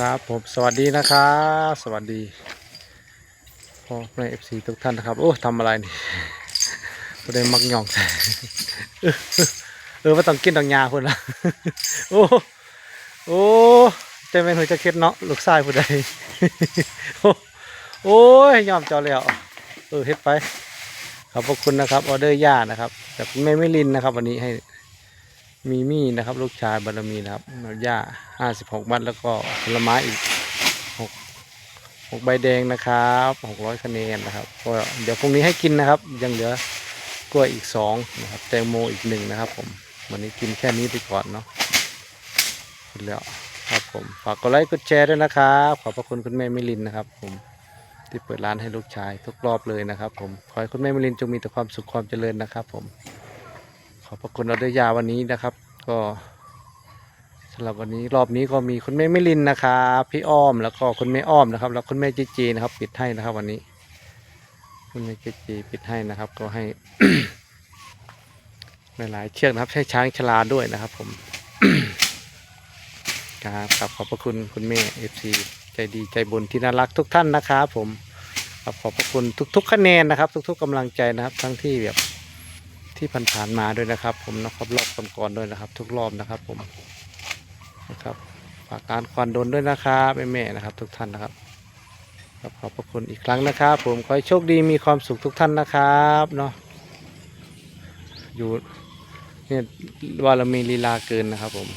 ครับผมสวัสดีนะครับสวัสดีพ่อแม่เอฟซีทุกท่านนะครับ โอ้ทำอะไรนี่ประเด็นมักหย่องเออเออว่าต้องกินต้องยาพุ่นละโอ้โอ้ใจแม่นหัวจะเค็ดเนาะลูกชายผู้ใดโอ้โอ้ยยอมจอแล้วเออเฮ็ดไปขอบพระคุณนะครับออเดอร์ย่านะครับจากแม่ไม่ลินนะครับ วันนี้ให้ มีมี่นะครับ ลูกชายบารมีนะครับหญ้าห้าสิบหกบัตแล้วก็ผลไม้อีกหกหกใบแดงนะครับหกร้อยคะแนนนะครับก็เดี๋ยวพรุ่งนี้ให้กินนะครับ ยังเหลือกล้วยอีกสองนะครับแตงโมอีกหนึ่งนะครับ ผมวันนี้กินแค่นี้ไปก่อนเนาะกินแล้วครับผมฝากกดไลค์กดแชร์ด้วยนะครับ ขอบพระคุณคุณแม่มิลินนะครับ ผมที่เปิดร้านให้ลูกชายทุกรอบเลยนะครับ ผมขอให้คุณแม่มิลินจงมีแต่ความสุขความเจริญนะครับ ผม อบพระคุณเราด้วยยาวันนี้นะครับ ก็สำหรับวันนี้รอบนี้ก็มีคุณแม่ไมิลินนะครับพี่อ้อมแล้วก็คุณแม่อ้อมนะครับ แล้วคุณแม่จีจีนะครับ ปิดให้นะครับ วันนี้ คุณแม่จีจีปิดให้นะครับ ก็ให้หลายๆเชือกนะครับ ใช้ช้างชลาด้วยนะครับ ผมครับครับขอบพระคุณคุณแม่เอฟซีใจดีใจบุญที่น่ารักทุกท่านนะครับผมขอบพระคุณทุก ๆ คะแนนนะครับ ทุก ๆกำลังใจนะครับ ทั้งที่แบบ ที่ผ่านๆมาด้วยนะครับ ผมนะครับรอบก่อนๆด้วยนะครับ ทุกรอบนะครับผมนะครับฝากการควันโดนด้วยนะครับแม่ๆนะครับ ทุกท่านนะครับครับขอบพระคุณอีกครั้งนะครับ ผมขอให้โชคดีมีความสุขทุกท่านนะครับเนาะอยู่เนี่ยว่าเรามีลีลาเกินนะครับผม